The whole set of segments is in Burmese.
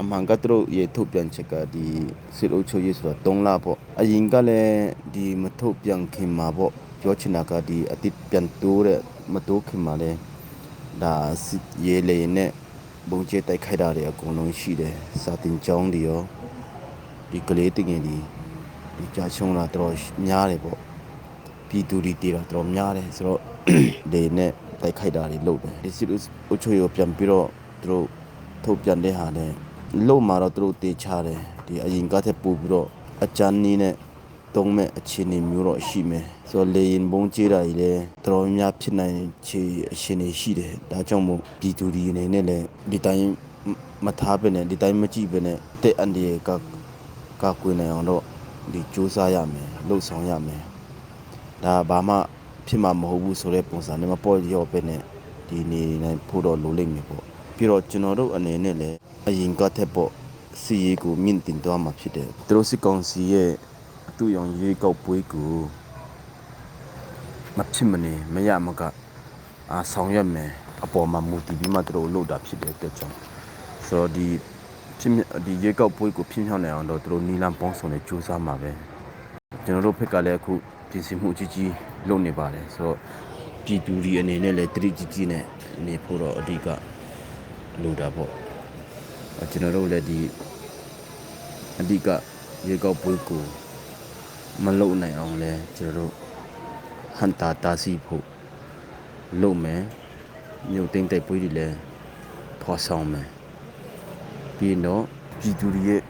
အမှန်ကသူတို့ရေထုတ်ပြန်ချက်ကဒီစစ်အုပ်ချုပ်ရေးဆိုတာ3လပေါ့အရင်ကလည်းဒီမထုတ်ပြန်ခင်မှာပေါ့ပြောချင်တာကဒီအတိတ်ပြန်တိုးတဲ့မတိုးခင်မှာလည်းဒါစစ်ရေးလေနဲ့ဘုံကျဲတိုက်ခိုက်တာတွေအကုန်လုံးရှိတယ်စာတင်ကျောင်းတွေရောဒီကလေးတငယ်တွေဒီကြာချုံလာတော့များတယ်ပေါ့ပြည်သူတွေတည်တော့တော်များတယ်ဆိုတော့လေနဲ့တိုက်ခိုက်တာတွေလုပ်တယ်ဒီစစ်အုပ်ချုပ်ရေးကိုပြန်ပြီးတော့သူတို့ထုတ်ပြန်တဲ့ဟာနဲ့ လုံမှာတော့သူတို့တေချတယ်ဒီအရင်ကတည်းကပို့ပြီးတော့အချမ်းနီးနဲ့တုံးမဲ့အခြေအနေမျိုးတော့ရှိမယ်ဆိုတော့လေရင်ဘုံကျေးတာကြီးလည်းတော်တော်များများဖြစ်နိုင်ခြေအခြေအနေရှိတယ်ဒါကြောင့်မို့ပြည်သူဒီအနေနဲ့လည်းဒီတိုင်းမထားပဲနဲ့ဒီတိုင်းမကြည့်ပဲနဲ့တဲ့အန်ဒီရဲ့ကကကွေးနိုင်အောင်တော့ဒီစူးစမ်းရမယ်လှုပ်ဆောင်ရမယ်ဒါဘာမှဖြစ်မှာမဟုတ်ဘူးဆိုတဲ့ပုံစံနဲ့မပေါ်ရော့ပဲနဲ့ဒီနေနိုင်ဖို့တော့လိုလိမ့်မယ်ပေါ့ပြီးတော့ကျွန်တော်တို့အနေနဲ့လည်း အရင်ကတည်းပေါ့စီရေးကိုမြင့်တင်သွားမှာဖြစ်တယ်သူတို့စစ်ကောင်စီရဲ့အတူရောင်ရေးကောက်ပွဲကိုမဖြစ်မနေမရမကအာဆောင်ရွက်မယ်အပေါ်မှာမူတည်ပြီးမှသူတို့လုပ်တာဖြစ်တဲ့အတွက်ကြောင့်ဆိုတော့ဒီဖြစ်မြဒီရေးကောက်ပွဲကိုဖြစ်မြောက်နိုင်အောင်တော့သူတို့နီလန်ပေါင်းစုံနဲ့စူးစမ်းမှာပဲကျွန်တော်တို့ဘက်ကလည်းအခုပြင်ဆင်မှုအကြီးကြီးလုပ်နေပါတယ်ဆိုတော့ပြည်သူတွေအနေနဲ့လည်းတတိကြီးကြီးနဲ့နေဖို့တော့အဓိကလိုတာပေါ့အဲ ကျွန်တော်တို့လည်းဒီအဓိကရေကောက်ပွဲကိုမလုံနိုင်အောင်လဲကျွန်တော်တို့ဟန်တာတာစီဖို့လုပ်မယ်မြို့သိမ့်တဲ့ပွဲတွေလည်းဖော်ဆောင်မယ်ပြီးတော့ပြည်သူတွေရဲ့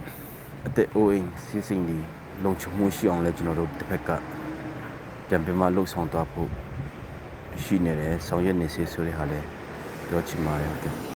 အသက်အိုးအိမ်စီးစိမ်တွေလုံခြုံမှုရှိအောင်လဲကျွန်တော်တို့တစ်ဖက်ကပြန်ပြမလှုပ်ဆောင်သွားဖို့ရှိနေတယ်ဆောင်ရွက်နေစေဆိုတဲ့ဟာလဲပြောချင်ပါတယ်ဟုတ်ကဲ့